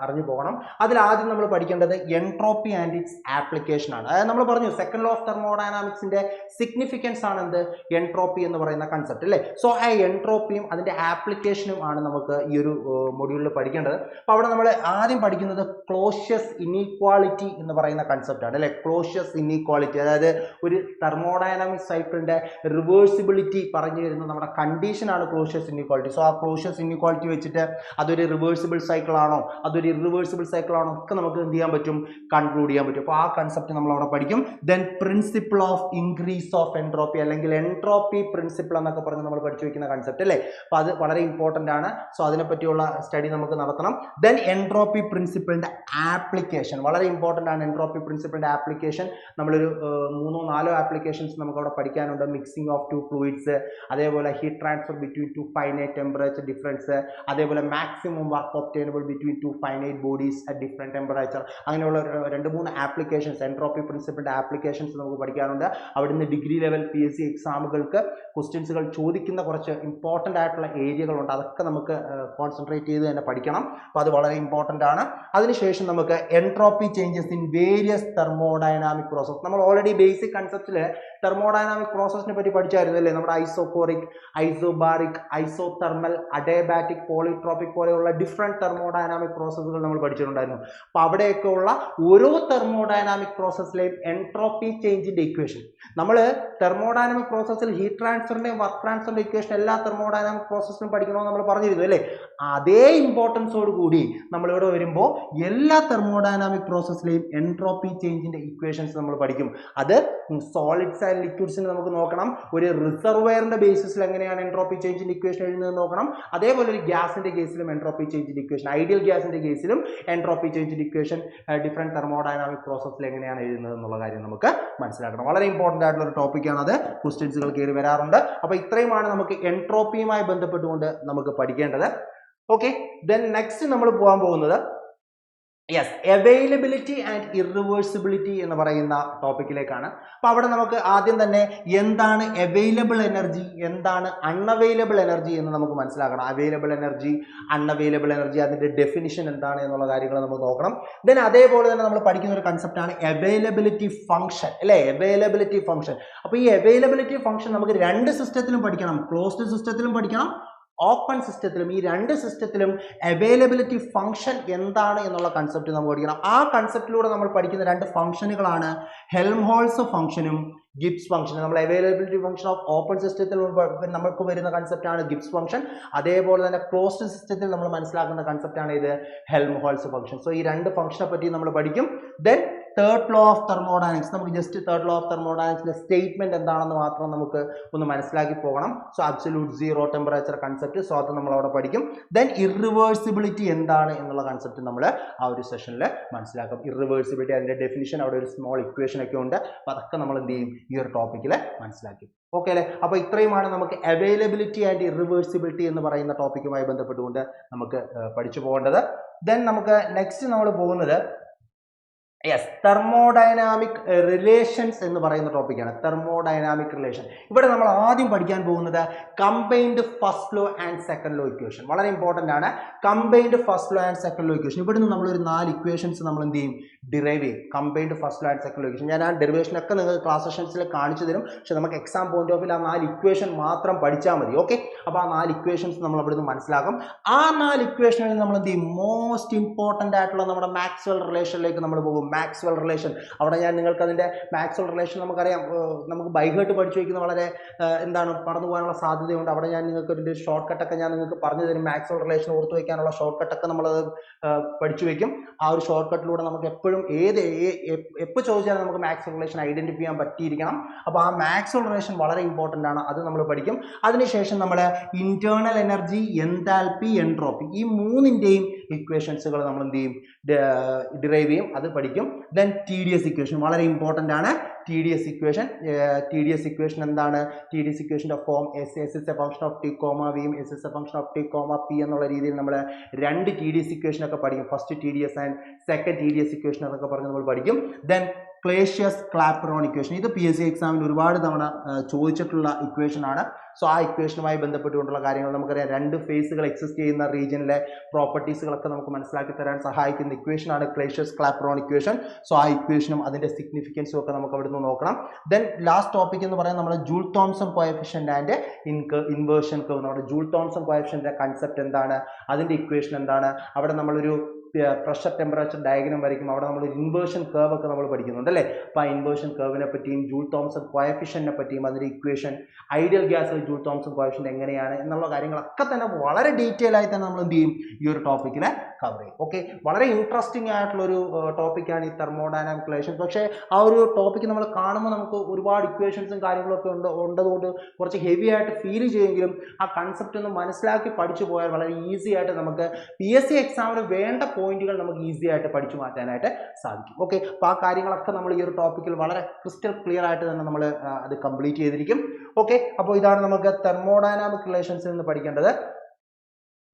അറിഞ്ഞു പോകണം. അതിൽ ആദ്യം നമ്മൾ പഠിക്കേണ്ടത് എൻട്രോപ്പി ആൻഡ് ഇറ്റ്സ് ആപ്ലിക്കേഷൻ ആണ്. അതായത് നമ്മൾ പറഞ്ഞു സെക്കൻഡ് ലോ ഓഫ് തെർമോഡൈനാമിക്സിന്റെ സിഗ്നിഫിക്കൻസ് ആണ് എന്ത്? എൻട്രോപ്പി എന്ന് പറയുന്ന കൺസെപ്റ്റ് അല്ലേ? സോ ആ എൻട്രോപ്പിയും അതിന്റെ ആപ്ലിക്കേഷനും ആണ് നമുക്ക് ഈ ഒരു മൊഡ്യൂളിൽ പഠിക്കേണ്ടത്. അപ്പോൾ അവിടെ നമ്മൾ ആദ്യം പഠിക്കുന്നത് ക്ലോഷ്യസ് ഇനീക്വാളിറ്റി എന്ന് പറയുന്ന കൺസെപ്റ്റ് ആണ് അല്ലേ? ക്ലോഷ്യസ് ഇനീക്വാളിറ്റി അതായത് ഒരു തെർമോഡൈനാമിക് സൈക്കിളിന്റെ റിവേഴ്സിബിലിറ്റി പറഞ്ഞു വരുന്ന നമ്മുടെ കണ്ടീഷനാണ് ക്ലോഷ്യസ് ഇനീക്വാളിറ്റി സോ ആ ക്ലോഷ്യസ് ഇൻഇക്വാളിറ്റി വെച്ചിട്ട് അതൊരു റിവേഴ്സിബിൾ സൈക്കിളാണോ അതൊരു ഇറിവേഴ്സിബിൾ സൈക്കിളാണോ ഒക്കെ നമുക്ക് എന്ത് ചെയ്യാൻ പറ്റും? കൺക്ലൂഡ് ചെയ്യാൻ പറ്റും. അപ്പോൾ ആ കൺസെപ്റ്റ് നമ്മൾ അവിടെ പഠിക്കും. Then principle of increase of entropy അല്ലെങ്കിൽ എൻട്രോപ്പി പ്രിൻസിപ്പിൾ എന്നൊക്കെ പറഞ്ഞ് നമ്മൾ പഠിച്ചു വയ്ക്കുന്ന കൺസെപ്റ്റ് അല്ലേ? അപ്പോൾ അത് വളരെ ഇമ്പോർട്ടന്റ് ആണ്. സോ അതിനെപ്പറ്റിയുള്ള സ്റ്റഡി നമുക്ക് നടത്തണം. ദെൻ എൻട്രോപ്പി പ്രിൻസിപ്പിളിന്റെ ആപ്ലിക്കേഷൻ വളരെ ഇമ്പോർട്ടന്റ് ആണ് എൻട്രോപ്പി പ്രിൻസിപ്പിളിന്റെ ആപ്ലിക്കേഷൻ നമ്മളൊരു മൂന്നോ നാലോ ആപ്ലിക്കേഷൻസ് നമുക്ക് അവിടെ പഠിക്കാനുണ്ട്. മിക്സിംഗ് ഓഫ് ടു ഫ്ലൂയിഡ്സ് അതേപോലെ heat transfer between two finite temperature difference അതേപോലെ maximum work obtainable between two finite bodies at different temperature അങ്ങനെയുള്ള രണ്ട് മൂന്ന് ആപ്ലിക്കേഷൻസ് എൻട്രോപ്പി പ്രിൻസിപ്പിളിന്റെ ആപ്ലിക്കേഷൻസ് നമുക്ക് പഠിക്കാനുണ്ട്. അവിടുന്ന് degree level P S C എക്സാമുകൾക്ക് ക്വസ്റ്റ്യൻസുകൾ ചോദിക്കുന്ന കുറച്ച് ഇമ്പോർട്ടന്റ് ആയിട്ടുള്ള ഏരിയകളുണ്ട് അതൊക്കെ നമുക്ക് കോൺസെൻട്രേറ്റ് ചെയ്ത് തന്നെ പഠിക്കണം. അപ്പോൾ അത് വളരെ ഇമ്പോർട്ടന്റ് ആണ്. അതിനുശേഷം നമുക്ക് entropy changes in various thermodynamic process നമ്മൾ ഓൾറെഡി ബേസിക് കൺസെപ്റ്റിൽ തെർമോഡൈനാമിക് പ്രോസസ്സിനെ പറ്റി പഠിച്ചായിരുന്നു അല്ലേ നമ്മുടെ isochoric isobaric isothermal adiabatic polytropic പോലെയുള്ള ഡിഫറെന്റ് തെർമോഡൈനാമിക് പ്രോസസ്സുകൾ നമ്മൾ പഠിച്ചിട്ടുണ്ടായിരുന്നു. അപ്പോൾ അവിടെയൊക്കെ ഉള്ള ഓരോ തെർമോഡൈനാമിക് പ്രോസസ്സിലെയും എൻട്രോപ്പി ചേഞ്ചിന്റെ ഇക്വേഷൻ നമ്മൾ തെർമോഡൈനാമിക് പ്രോസസ്സിൽ ഹീറ്റ് ട്രാൻസ്ഫറിന്റെയും വർക്ക് ട്രാൻസ്ഫറിന്റെ ഇക്വേഷൻ എല്ലാ തെർമോഡൈനാമിക് പ്രോസസ്സിലും പഠിക്കണമെന്ന് നമ്മൾ പറഞ്ഞിരുന്നു അല്ലേ? അതേ ഇമ്പോർട്ടൻസോട് കൂടി നമ്മളിവിടെ വരുമ്പോൾ എല്ലാ തെർമോഡൈനാമിക് പ്രോസസ്സിലെയും എൻട്രോപ്പി ചേഞ്ചിന്റെ ഇക്വേഷൻസ് നമ്മൾ പഠിക്കും. അത് സോളിഡ്സ് ആൻഡ് ലിക്വിഡ്സിന് നമുക്ക് നോക്കണം. ഒരു റിസർവെയറിന്റെ ബേസിസിൽ എങ്ങനെയാണ് എൻട്രോപ്പി ചേഞ്ചിന്റെ ഇക്വേഷൻ എഴുതുന്നത് നോക്കണം. അതേപോലെ ഒരു ഗ്യാസിന്റെ കേസിലും എൻട്രോപ്പി ചേഞ്ചിന്റെ ഇക്വേഷൻ ഐഡിയൽ ഗ്യാസിന്റെ കേസിലും എൻട്രോപ്പി ചേഞ്ചിന്റെ ഇക്വേഷൻ ഡിഫറെന്റ് തെർമോഡൈനാമിക് പ്രോസസ്സിൽ എങ്ങനെയാണ് എഴുതുന്നത് എന്നുള്ള കാര്യം നമുക്ക് മനസ്സിലാക്കണം. വളരെ ഇമ്പോർട്ടന്റ് ആയിട്ടുള്ള ഒരു ടോപ്പിക്കാണ് അത് ക്വസ്റ്റ്യൻസുകൾ കയറി വരാറുണ്ട്. അപ്പോൾ ഇത്രയുമാണ് നമുക്ക് എൻട്രോപ്പിയുമായി ബന്ധപ്പെട്ടുകൊണ്ട് നമുക്ക് പഠിക്കേണ്ടത്. ഓക്കെ ദെൻ നെക്സ്റ്റ് നമ്മൾ പോകാൻ പോകുന്നത് യെസ് അവൈലബിലിറ്റി ആൻഡ് ഇറിവേഴ്സിബിലിറ്റി എന്ന് പറയുന്ന ടോപ്പിക്കിലേക്കാണ് അപ്പോൾ അവിടെ നമുക്ക് ആദ്യം തന്നെ എന്താണ് അവൈലബിൾ എനർജി എന്താണ് അൺഅവൈലബിൾ എനർജി എന്ന് നമുക്ക് മനസ്സിലാക്കണം. അവൈലബിൾ എനർജി അൺഅവൈലബിൾ എനർജി അതിന്റെ ഡെഫിനിഷൻ എന്താണ് എന്നുള്ള കാര്യങ്ങൾ നമുക്ക് നോക്കണം. ദെൻ അതേപോലെ തന്നെ നമ്മൾ പഠിക്കുന്ന ഒരു കൺസെപ്റ്റാണ് അവൈലബിലിറ്റി ഫംഗ്ഷൻ അല്ലേ? അവൈലബിലിറ്റി ഫംഗ്ഷൻ അപ്പോൾ ഈ അവൈലബിലിറ്റി ഫംഗ്ഷൻ നമുക്ക് രണ്ട് സിസ്റ്റത്തിലും പഠിക്കണം. ക്ലോസ്ഡ് സിസ്റ്റത്തിലും പഠിക്കണം ഓപ്പൺ സിസ്റ്റത്തിലും ഈ രണ്ട് സിസ്റ്റത്തിലും അവൈലബിലിറ്റി ഫംഗ്ഷൻ എന്താണ് എന്നുള്ള കൺസെപ്റ്റ് നമ്മൾ പഠിക്കണം. ആ കൺസെപ്റ്റിലൂടെ നമ്മൾ പഠിക്കുന്ന രണ്ട് ഫംഗ്ഷനുകളാണ് ഹെൽംഹോൾസ് ഫംഗ്ഷനും ഗിബ്സ് ഫംഗ്ഷൻ നമ്മൾ അവൈലബിലിറ്റി ഫംഗ്ഷൻ ഓഫ് ഓപ്പൺ സിസ്റ്റത്തിൽ നമുക്ക് വരുന്ന കൺസെപ്റ്റാണ് ഗിബ്സ് ഫംഗ്ഷൻ അതേപോലെ തന്നെ ക്ലോസ്ഡ് സിസ്റ്റത്തിൽ നമ്മൾ മനസ്സിലാക്കുന്ന കൺസെപ്റ്റാണ് ഇത് ഹെൽംഹോൾസ് ഫംഗ്ഷൻ സോ ഈ രണ്ട് ഫംഗ്ഷനെ പറ്റി നമ്മൾ പഠിക്കും. Then third law of thermodynamics നമുക്ക് ജസ്റ്റ് തേർഡ് ലോ ഓഫ് തെർമോഡൈനാമിക്സിന്റെ സ്റ്റേറ്റ്മെന്റ് എന്താണെന്ന് മാത്രം നമുക്ക് ഒന്ന് മനസ്സിലാക്കി പോകണം. So absolute zero temperature concept so അത് നമ്മൾ അവിടെ പഠിക്കും. ദെൻ ഇറിവേഴ്സിബിലിറ്റി എന്താണ് എന്നുള്ള കൺസെപ്റ്റ് നമ്മൾ ആ ഒരു സെഷനിൽ മനസ്സിലാക്കും. ഇറിവേഴ്സിബിലിറ്റി അതിന്റെ ഡെഫിനിഷൻ അവിടെ ഒരു സ്മോൾ ഇക്വേഷൻ ഒക്കെ ഉണ്ട്. അപ്പോൾ അതൊക്കെ നമ്മൾ എന്ത് ചെയ്യും? ഈ ഒരു ടോപ്പിക്കിൽ മനസ്സിലാക്കി. ഓക്കെ അല്ലേ? അപ്പോൾ ഇത്രയുമാണ് നമുക്ക് അവൈലബിലിറ്റി ആൻഡ് ഇറിവേഴ്സിബിലിറ്റി എന്ന് പറയുന്ന ടോപ്പിക്കുമായി ബന്ധപ്പെട്ടുകൊണ്ട് നമുക്ക് പഠിച്ചു പോകേണ്ടത്. ദെൻ നമുക്ക് നെക്സ്റ്റ് നമ്മൾ പോകുന്നത് യെസ് തെർമോഡൈനാമിക് റിലേഷൻസ് എന്ന് പറയുന്ന ടോപ്പിക്കാണ് തെർമോഡൈനാമിക് റിലേഷൻ ഇവിടെ നമ്മൾ ആദ്യം പഠിക്കാൻ പോകുന്നത് combined first law and second law equation വളരെ ഇമ്പോർട്ടന്റ് ആണ്. Combined first law and second law equation ഇവിടുന്ന് നമ്മളൊരു നാല് ഇക്വേഷൻസ് നമ്മൾ എന്ത് ചെയ്യും? ഡിറൈവ് ചെയ്യും. Combined first law and second law equation ഞാൻ ആ ഡെറിവേഷനൊക്കെ നിങ്ങൾ ക്ലാസ് സെഷൻസിൽ കാണിച്ചു തരും. പക്ഷെ നമുക്ക് എക്സാം പോയിന്റ് ഓഫ് വ്യൂ ആ നാല് ഇക്വേഷൻ മാത്രം പഠിച്ചാൽ മതി. ഓക്കെ അപ്പോൾ ആ നാല് ഇക്വേഷൻസ് നമ്മൾ അവിടുന്ന് മനസ്സിലാക്കും. ആ നാല് ഇക്വേഷനിൽ നമ്മൾ എന്ത് ചെയ്യും? മോസ്റ്റ് ഇമ്പോർട്ടന്റ് ആയിട്ടുള്ള നമ്മുടെ മാക്സ്വൽ റിലേഷനിലേക്ക് നമ്മൾ പോകും. Maxwell relation. അവിടെ ഞാൻ നിങ്ങൾക്ക് അതിന്റെ മാക്സ്വൽ റിലേഷൻ നമുക്കറിയാം. നമുക്ക് ബൈഹേർട്ട് പഠിച്ചു വയ്ക്കുന്ന വളരെ എന്താണ് മറന്നു പോകാനുള്ള സാധ്യതയുണ്ട്. അവിടെ ഞാൻ നിങ്ങൾക്ക് ഒരു ഷോർട്ട് കട്ടൊക്കെ ഞാൻ നിങ്ങൾക്ക് പറഞ്ഞു തരും. മാക്സ്വൽ റിലേഷൻ ഓർത്ത് വയ്ക്കാനുള്ള ഷോർട്ട് കട്ടൊക്കെ നമ്മളത് പഠിച്ചു വയ്ക്കും. ആ ഒരു ഷോർട്ട് കട്ടിലൂടെ നമുക്ക് എപ്പോഴും ഏത് എപ്പോൾ ചോദിച്ചാലും നമുക്ക് മാക്സ്വൽ റിലേഷൻ ഐഡന്റിഫൈ ചെയ്യാൻ പറ്റിയിരിക്കണം. അപ്പോൾ ആ മാക്സ്വൽ റിലേഷൻ വളരെ ഇമ്പോർട്ടന്റ് ആണ്. അത് നമ്മൾ പഠിക്കും. അതിനുശേഷം നമ്മൾ ഇന്റേർണൽ എനർജി എൻതാൽപ്പി എൻട്രോപ്പി ഈ മൂന്നിന്റെയും ഇക്വേഷൻസുകൾ നമ്മൾ എന്ത് ചെയ്യും? ഡിറൈവ് ചെയ്യും. അത് പഠിക്കും. Then T D S equation വളരെ ഇമ്പോർട്ടന്റ് ആണ്. T D S equation T D S equation എന്താണ്? ടി ഡി എസ് ഇക്വേഷന്റെ form S S S a function of T comma വിയും S S a function of T comma P എന്നുള്ള രീതിയിൽ നമ്മൾ രണ്ട് T D S ഇക്വേഷനൊക്കെ പഠിക്കും. First T D S and second T D S equation എന്നൊക്കെ പറഞ്ഞ് നമ്മൾ പഠിക്കും. ദെൻ ക്ലേഷ്യസ് ക്ലാപ്രോൺ ഇക്വേഷൻ ഇത് പി എസ് സി എക്സാമിൽ ഒരുപാട് തവണ ചോദിച്ചിട്ടുള്ള ഇക്വേഷൻ ആണ്. സോ ആ ഇക്വേഷനുമായി ബന്ധപ്പെട്ടുകൊണ്ടുള്ള കാര്യങ്ങൾ നമുക്കറിയാം. രണ്ട് ഫേസുകൾ എക്സിസ്റ്റ് ചെയ്യുന്ന റീജിയനിലെ പ്രോപ്പർട്ടീസുകളൊക്കെ നമുക്ക് മനസ്സിലാക്കി തരാൻ സഹായിക്കുന്ന ഇക്വേഷൻ ആണ് ക്ലേഷ്യസ് ക്ലാപ്രോൺ ഇക്വേഷൻ സോ ആ ഇക്വേഷനും അതിന്റെ സിഗ്നിഫിക്കൻസും ഒക്കെ നമുക്ക് അവിടുന്ന് നോക്കണം. ദെൻ ലാസ്റ്റ് ടോപ്പിക് എന്ന് പറയുന്നത് നമ്മുടെ ജൂൾ തോംസൺ കോയഫിഷ്യന്റ് ആൻഡ് ഇൻക ഇൻവേർഷൻ കർവ് നമ്മുടെ ജൂൾ തോംസൺ കോയഫിഷ്യന്റെ കൺസെപ്റ്റ് എന്താണ്? അതിന്റെ ഇക്വേഷൻ എന്താണ്? അവിടെ നമ്മളൊരു പ്രഷർ ടെമ്പറേച്ചർ ഡയഗ്രാം വരയ്ക്കും അവിടെ നമ്മൾ ഇൻവേർഷൻ കർവ് ഒക്കെ നമ്മൾ പഠിക്കുന്നുണ്ട് അല്ലേ? അപ്പോൾ ആ ഇൻവേർഷൻ കർവിനെ പറ്റിയും ജൂൾ തോംസൺ കോയഫിഷ്യനെ പറ്റിയും അതിന്റെ ഇക്വേഷൻ ഐഡിയൽ ഗ്യാസിൽ ജൂൾ തോംസൺ കോയഫിഷ്യൻ എങ്ങനെയാണ് എന്നുള്ള കാര്യങ്ങളൊക്കെ തന്നെ വളരെ ഡീറ്റെയിൽ ആയി തന്നെ നമ്മൾ എന്ത് ചെയ്യും? ഈ ഒരു ടോപ്പിക്കിനെ കവർ ചെയ്യും. ഓക്കെ വളരെ ഇൻട്രസ്റ്റിംഗ് ആയിട്ടുള്ളൊരു ടോപ്പിക്കാണ് ഈ തെർമോഡൈനാമിക് റിലേഷൻ പക്ഷേ ആ ഒരു ടോപ്പിക്ക് നമ്മൾ കാണുമ്പോൾ നമുക്ക് ഒരുപാട് ഇക്വേഷൻസും കാര്യങ്ങളൊക്കെ ഉണ്ട് ഉണ്ടതുകൊണ്ട് കുറച്ച് ഹെവി ആയിട്ട് ഫീൽ ചെയ്യുമെങ്കിലും ആ കൺസെപ്റ്റ് ഒന്ന് മനസ്സിലാക്കി പഠിച്ചു പോയാൽ വളരെ ഈസി ആയിട്ട് നമുക്ക് പി എസ് സി എക്സാമിന് വേണ്ട പോയിന്റുകൾ നമുക്ക് ഈസി ആയിട്ട് പഠിച്ചു മാറ്റാനായിട്ട് സാധിക്കും. ഓക്കെ അപ്പോൾ ആ കാര്യങ്ങളൊക്കെ നമ്മൾ ഈ ഒരു ടോപ്പിക്കിൽ വളരെ ക്രിസ്റ്റൽ ക്ലിയർ ആയിട്ട് തന്നെ നമ്മൾ അത് കംപ്ലീറ്റ് ചെയ്തിരിക്കും. ഓക്കെ അപ്പോൾ ഇതാണ് നമുക്ക് തെർമോഡൈനാമിക് റിലേഷൻസിൽ നിന്ന് പഠിക്കേണ്ടത്.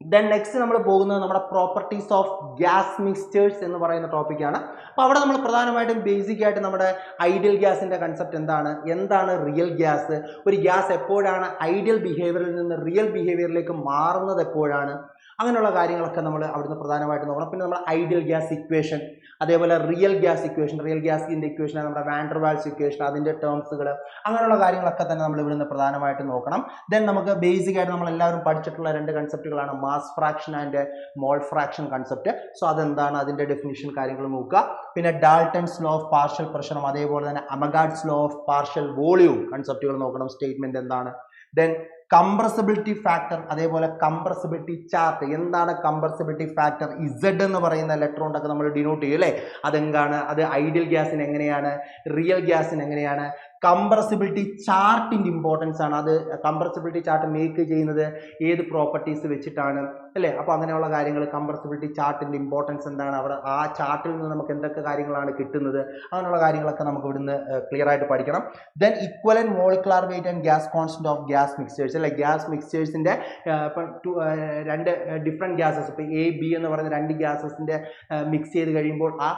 ദെൻ നെക്സ്റ്റ് നമ്മൾ പോകുന്നത് നമ്മുടെ പ്രോപ്പർട്ടീസ് ഓഫ് ഗ്യാസ് മിക്സ്റ്റേഴ്സ് എന്ന് പറയുന്ന ടോപ്പിക്കാണ് അപ്പോൾ അവിടെ നമ്മൾ പ്രധാനമായിട്ടും ബേസിക് ആയിട്ട് നമ്മുടെ ഐഡിയൽ ഗ്യാസിന്റെ കൺസെപ്റ്റ് എന്താണ്? എന്താണ് റിയൽ ഗ്യാസ് ഒരു ഗ്യാസ് എപ്പോഴാണ് ഐഡിയൽ ബിഹേവിയറിൽ നിന്ന് റിയൽ ബിഹേവിയറിലേക്ക് മാറുന്നത് എപ്പോഴാണ്? അങ്ങനെയുള്ള കാര്യങ്ങളൊക്കെ നമ്മൾ അവിടുന്ന് പ്രധാനമായിട്ട് നോക്കണം. പിന്നെ നമ്മൾ ഐഡിയൽ ഗ്യാസ് ഇക്വേഷൻ അതേപോലെ റിയൽ ഗ്യാസ് ഇക്വേഷൻ റിയൽ ഗ്യാസിന്റെ ഇക്വേഷൻ നമ്മുടെ വാൻഡർവാൾസ് ഇക്വേഷൻ അതിന്റെ ടേംസുകൾ അങ്ങനെയുള്ള കാര്യങ്ങളൊക്കെ തന്നെ നമ്മൾ ഇവിടുന്ന് പ്രധാനമായിട്ട് നോക്കണം. ദെൻ നമുക്ക് ബേസിക് ആയിട്ട് നമ്മൾ എല്ലാവരും പഠിച്ചിട്ടുള്ള രണ്ട് കൺസെപ്റ്റുകളാണ് mass fraction and mole fraction concept so അതെന്താണ്? അതിന്റെ ഡെഫിനിഷൻ കാര്യങ്ങൾ നോക്കുക. പിന്നെ ഡാൾട്ടൺസ് ലോ ഓഫ് പാർഷ്യൽ പ്രഷറും അതേപോലെ തന്നെ അമഗാഡ്സ് ലോ ഓഫ് പാർഷ്യൽ വോളിയവും കൺസെപ്റ്റുകൾ നോക്കണം. സ്റ്റേറ്റ്മെന്റ് എന്താണ്? ദെൻ കംപ്രസിബിലിറ്റി ഫാക്ടർ അതേപോലെ കംപ്രസിബിലിറ്റി ചാർട്ട് എന്താണ് കംപ്രസിബിലിറ്റി ഫാക്ടർ ഇസഡ് എന്ന് പറയുന്ന കൊണ്ടൊക്കെ നമ്മൾ ഡിനോട്ട് ചെയ്യും അല്ലേ? അതെന്താണ്? അത് ഐഡിയൽ ഗ്യാസിന് എങ്ങനെയാണ്? റിയൽ ഗ്യാസിന് എങ്ങനെയാണ്? കംപ്രസിബിലിറ്റി ചാർട്ടിന്റെ ഇമ്പോർട്ടൻസ് ആണ്. അത് കംപ്രസിബിലിറ്റി ചാർട്ട് മേക്ക് ചെയ്യുന്നത് ഏത് പ്രോപ്പർട്ടീസ് വെച്ചിട്ടാണ് അല്ലേ? അപ്പോൾ അങ്ങനെയുള്ള കാര്യങ്ങൾ കംപ്രസിബിലിറ്റി ചാർട്ടിന്റെ ഇമ്പോർട്ടൻസ് എന്താണ്? അവിടെ ആ ചാർട്ടിൽ നിന്ന് നമുക്ക് എന്തൊക്കെ കാര്യങ്ങളാണ് കിട്ടുന്നത്? അങ്ങനെയുള്ള കാര്യങ്ങളൊക്കെ നമുക്ക് ഇവിടുന്ന് ക്ലിയർ ആയിട്ട് പഠിക്കണം. Then equivalent molecular weight and gas constant of gas mixtures അല്ലെ? ഗ്യാസ് മിക്സേഴ്സിന്റെ ഇപ്പം രണ്ട് ഡിഫറെന്റ് ഗ്യാസസ് ഇപ്പോൾ എ ബി എന്ന് പറയുന്ന രണ്ട് ഗ്യാസസിന്റെ മിക്സ് ചെയ്ത് കഴിയുമ്പോൾ ആ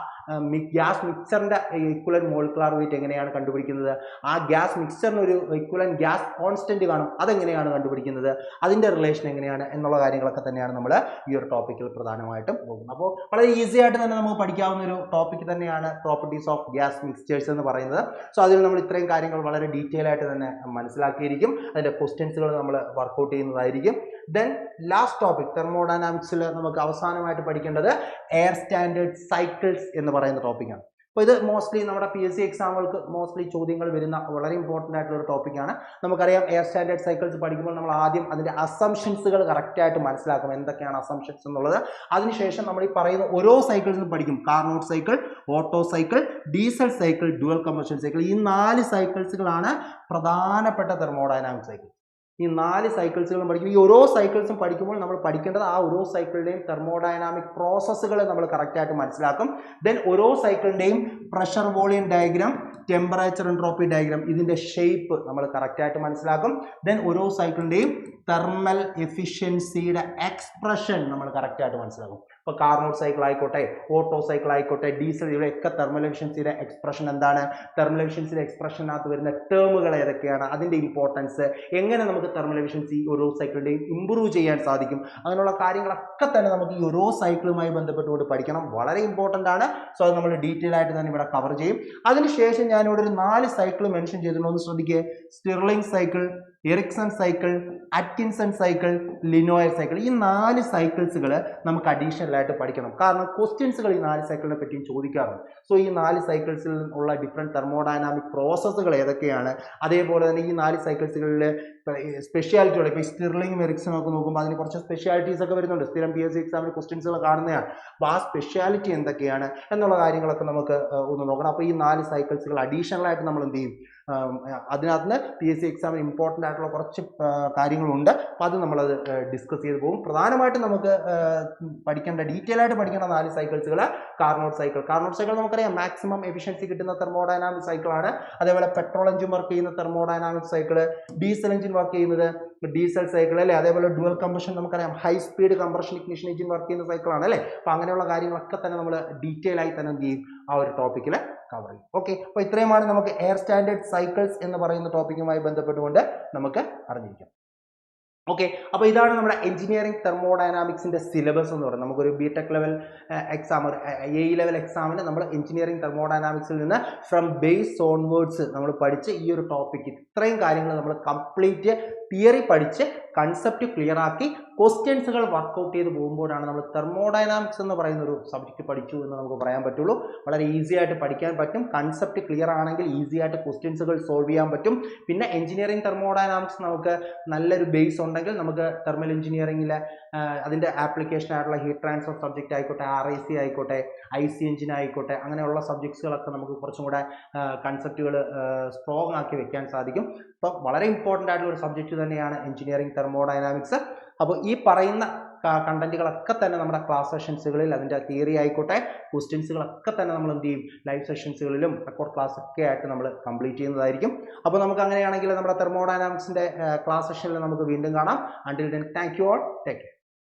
ഗ്യാസ് മിക്സറിന്റെ ഇക്വലൻ മോളിക്കുലാർ വെയിറ്റ് എങ്ങനെയാണ് കണ്ടുപിടിക്കുന്നത്? ആ ഗ്യാസ് മിക്സറിന് ഒരു ഇക്വലൻ ഗ്യാസ് കോൺസ്റ്റന്റ് കാണും. അതെങ്ങനെയാണ് കണ്ടുപിടിക്കുന്നത്? അതിന്റെ റിലേഷൻ എങ്ങനെയാണ്? എന്നുള്ള കാര്യങ്ങളൊക്കെ തന്നെയാണ് നമ്മൾ ഈ ഒരു ടോപ്പിക്കിൽ പ്രധാനമായിട്ടും പോകുന്നത് അപ്പോൾ വളരെ ഈസി ആയിട്ട് തന്നെ നമുക്ക് പഠിക്കാവുന്ന ഒരു ടോപ്പിക് തന്നെയാണ് പ്രോപ്പർട്ടീസ് ഓഫ് ഗ്യാസ് മിക്സ്ചേഴ്സ് എന്ന് പറയുന്നത്. സോ അതിൽ നമ്മൾ ഇത്രയും കാര്യങ്ങൾ വളരെ ഡീറ്റെയിൽ ആയിട്ട് തന്നെ മനസ്സിലാക്കിയിരിക്കും. അതിന്റെ ക്വസ്റ്റ്യൻസുകൾ നമ്മൾ വർക്കൗട്ട് ചെയ്യുന്നതായിരിക്കും. ദെൻ ലാസ്റ്റ് ടോപ്പിക് തെർമോഡൈനാമിക്സിൽ നമുക്ക് അവസാനമായിട്ട് പഠിക്കേണ്ടത് എയർ സ്റ്റാൻഡേർഡ് സൈക്കിൾസ് എന്ന് പറയുന്ന ടോപ്പിക്കാണ് അപ്പോൾ ഇത് മോസ്റ്റ്ലി നമ്മുടെ പി എസ് സി എക്സാമുകൾക്ക് മോസ്റ്റ്ലി ചോദ്യങ്ങൾ വരുന്ന വളരെ ഇമ്പോർട്ടന്റ് ആയിട്ടുള്ള ഒരു ടോപ്പിക്കാണ് നമുക്കറിയാം എയർ സ്റ്റാൻഡേർഡ് സൈക്കിൾസ് പഠിക്കുമ്പോൾ നമ്മൾ ആദ്യം അതിന്റെ അസംഷൻസുകൾ കറക്റ്റായിട്ട് മനസ്സിലാക്കും എന്തൊക്കെയാണ് അസംഷൻസ് എന്നുള്ളത്. അതിനുശേഷം നമ്മൾ ഈ പറയുന്ന ഓരോ സൈക്കിൾസും പഠിക്കും. Carnot cycle Otto cycle Diesel cycle dual combustion cycle ഈ നാല് സൈക്കിൾസുകളാണ് പ്രധാനപ്പെട്ട തെർമോഡൈനാമിക് സൈക്കിൾ ഈ നാല് സൈക്കിൾസുകളും പഠിക്കും. ഈ ഓരോ സൈക്കിൾസും പഠിക്കുമ്പോൾ നമ്മൾ പഠിക്കേണ്ടത് ആ ഓരോ സൈക്കിളിന്റെയും തെർമോഡൈനാമിക് പ്രോസസ്സുകളെ നമ്മൾ കറക്റ്റായിട്ട് മനസ്സിലാക്കും. ദെൻ ഓരോ സൈക്കിളിന്റെയും pressure volume diagram temperature entropy diagram ഇതിന്റെ ഷേപ്പ് നമ്മൾ കറക്റ്റായിട്ട് മനസ്സിലാക്കും. ദെൻ ഓരോ സൈക്കിളിന്റെയും തെർമൽ എഫിഷ്യൻസിയുടെ എക്സ്പ്രഷൻ നമ്മൾ കറക്റ്റായിട്ട് മനസ്സിലാക്കും. ഇപ്പോൾ കാർനോട്ട് സൈക്കിൾ ആയിക്കോട്ടെ ഓട്ടോ സൈക്കിൾ ആയിക്കോട്ടെ ഡീസൽ ഇവിടെയൊക്കെ തെർമൽ എക്സ്പ്രഷൻ എന്താണ്? തെർമൽ എക്സ്പ്രഷനകത്ത് വരുന്ന ടേമുകൾ ഏതൊക്കെയാണ്? അതിന്റെ ഇമ്പോർട്ടൻസ് എങ്ങനെ നമുക്ക് തെർമൽ എഫിഷ്യൻസി ഓരോ സൈക്കിളിന്റെയും ഇമ്പ്രൂവ് ചെയ്യാൻ സാധിക്കും? അങ്ങനെയുള്ള കാര്യങ്ങളൊക്കെ തന്നെ നമുക്ക് ഈ ഓരോ സൈക്കിളുമായി ബന്ധപ്പെട്ടുകൊണ്ട് പഠിക്കണം. വളരെ ഇമ്പോർട്ടന്റ് ആണ്. സോ അത് നമ്മൾ ഡീറ്റെയിൽ ആയിട്ട് തന്നെ ഇവിടെ കവർ ചെയ്യും. അതിനുശേഷം ഞാനിവിടെ ഒരു നാല് സൈക്കിൾ മെൻഷൻ ചെയ്തിട്ടുണ്ടോ ഒന്ന് ശ്രദ്ധിക്കുക Stirling cycle Ericsson cycle Atkinson cycle Lenoir cycle ഈ നാല് സൈക്കിൾസുകൾ നമുക്ക് അഡീഷണൽ ആയിട്ട് പഠിക്കണം. കാരണം ക്വസ്റ്റ്യൻസുകൾ ഈ നാല് സൈക്കിളിനെ പറ്റിയും ചോദിക്കാറുണ്ട്. സോ ഈ നാല് സൈക്കിൾസിൽ ഉള്ള ഡിഫറെന്റ് തെർമോഡൈനാമിക് പ്രോസസ്സുകൾ ഏതൊക്കെയാണ്? അതേപോലെ തന്നെ ഈ നാല് സൈക്കിൾസുകളിൽ സ്പെഷ്യാലിറ്റികൾ ഇപ്പോൾ സ്റ്റിർലിംഗ് എറിക്സൺ ഒക്കെ നോക്കുമ്പോൾ അതിന് കുറച്ച് സ്പെഷ്യാലിറ്റീസ് ഒക്കെ വരുന്നുണ്ട്. സ്ഥിരം പി എസ് സി എക്സാമിന് ക്വസ്റ്റ്യൻസുകൾ കാണുന്നതാണ്. അപ്പോൾ ആ സ്പെഷ്യാലിറ്റി എന്തൊക്കെയാണ്? എന്നുള്ള കാര്യങ്ങളൊക്കെ നമുക്ക് ഒന്ന് നോക്കണം. അപ്പോൾ ഈ നാല് സൈക്കിൾസുകൾ അഡീഷണൽ ആയിട്ട് നമ്മൾ എന്ത് ചെയ്യും? അതിനകത്ത് പി എസ് സി എക്സാമിന് ഇമ്പോർട്ടന്റ് ആയിട്ടുള്ള കുറച്ച് കാര്യങ്ങളുണ്ട്. അപ്പം അത് നമ്മളത് ഡിസ്കസ് ചെയ്ത് പോകും. പ്രധാനമായിട്ടും നമുക്ക് പഠിക്കേണ്ട ഡീറ്റെയിൽ ആയിട്ട് പഠിക്കേണ്ട നാല് സൈക്കിൾസുകൾ കാർണോട്ട് സൈക്കിൾ കാർണോട്ട് സൈക്കിൾ നമുക്കറിയാം മാക്സിമം എഫിഷ്യൻസി കിട്ടുന്ന തെർമോഡൈനാമിക് സൈക്കിളാണ് അതേപോലെ പെട്രോൾ എഞ്ചിൻ വർക്ക് ചെയ്യുന്ന thermodynamic cycle diesel engine work ചെയ്യുന്നത് ഡീസൽ സൈക്കിൾ അല്ലേ? അതേപോലെ ഡുവൽ കമ്പഷൻ നമുക്കറിയാം. High speed compression ignition engine work ചെയ്യുന്ന സൈക്കിളാണ് അല്ലേ? അപ്പോൾ അങ്ങനെയുള്ള കാര്യങ്ങളൊക്കെ തന്നെ നമ്മൾ ഡീറ്റെയിൽ ആയി തന്നെ എന്ത് ചെയ്യും? ആ ഒരു ടോപ്പിക്കിൽ കവർ ചെയ്യും. ഓക്കെ അപ്പോൾ ഇത്രയുമാണ് നമുക്ക് എയർ സ്റ്റാൻഡേർഡ് സൈക്കിൾസ് എന്ന് പറയുന്ന ടോപ്പിക്കുമായി ബന്ധപ്പെട്ടുകൊണ്ട് നമുക്ക് അറിഞ്ഞിരിക്കാം. ഓക്കെ അപ്പോൾ ഇതാണ് നമ്മുടെ എഞ്ചിനീയറിംഗ് തെർമോഡൈനാമിക്സിന്റെ സിലബസ് എന്ന് പറയുന്നത്. നമുക്കൊരു B tech level exam A level എക്സാമിന് നമ്മൾ എഞ്ചിനീയറിംഗ് തെർമോഡൈനാമിക്സിൽ നിന്ന് ഫ്രം ബേസ് ഓൺവേർഡ്സ് നമ്മൾ പഠിച്ച് ഈ ഒരു ടോപ്പിക്ക് ഇത്രയും കാര്യങ്ങൾ നമ്മൾ കംപ്ലീറ്റ് തിയറി പഠിച്ച് കൺസെപ്റ്റ് ക്ലിയർ ആക്കി ക്വസ്റ്റ്യൻസുകൾ വർക്കൗട്ട് ചെയ്ത് പോകുമ്പോഴാണ് നമ്മൾ തെർമോഡൈനാമിക്സ് എന്ന് പറയുന്ന ഒരു സബ്ജക്റ്റ് പഠിച്ചു എന്ന് നമുക്ക് പറയാൻ പറ്റുള്ളൂ. വളരെ ഈസി ആയിട്ട് പഠിക്കാൻ പറ്റും. കൺസെപ്റ്റ് ക്ലിയർ ആണെങ്കിൽ ഈസി ആയിട്ട് ക്വസ്റ്റ്യൻസുകൾ സോൾവ് ചെയ്യാൻ പറ്റും. പിന്നെ എഞ്ചിനീയറിംഗ് തെർമോഡൈനാമിക്സ് നമുക്ക് നല്ലൊരു ബേസ് ഉണ്ടെങ്കിൽ നമുക്ക് തെർമൽ എഞ്ചിനീയറിംഗിലെ അതിന്റെ ആപ്ലിക്കേഷൻ ആയിട്ടുള്ള ഹീറ്റ് ട്രാൻസ്ഫർ സബ്ജക്റ്റ് ആയിക്കോട്ടെ ആർ ഐ സി ആയിക്കോട്ടെ ഐ സി എഞ്ചിൻ ആയിക്കോട്ടെ അങ്ങനെയുള്ള സബ്ജക്ട്സുകളൊക്കെ നമുക്ക് കുറച്ചും കൂടെ കൺസെപ്റ്റുകൾ സ്ട്രോങ് ആക്കി വെക്കാൻ സാധിക്കും. അപ്പം വളരെ ഇമ്പോർട്ടന്റ് ആയിട്ടുള്ള ഒരു സബ്ജക്റ്റ് തന്നെയാണ് എഞ്ചിനീയറിംഗ് തെർമോഡൈനാമിക്സ് അപ്പോൾ ഈ പറയുന്ന കണ്ടന്റുകളൊക്കെ തന്നെ നമ്മുടെ ക്ലാസ് സെഷൻസുകളിൽ അതിന്റെ തിയറി ആയിക്കോട്ടെ ക്വസ്റ്റ്യൻസുകളൊക്കെ തന്നെ നമ്മൾ എന്ത് ചെയ്യും? ലൈവ് സെഷൻസുകളിലും റെക്കോർഡ് ക്ലാസ് ഒക്കെ ആയിട്ട് നമ്മൾ കംപ്ലീറ്റ് ചെയ്യുന്നതായിരിക്കും. അപ്പോൾ നമുക്ക് അങ്ങനെയാണെങ്കിൽ നമ്മുടെ തെർമോഡൈനാമിക്സിന്റെ ക്ലാസ് സെഷനിൽ നമുക്ക് വീണ്ടും കാണാം. Until then thank you all take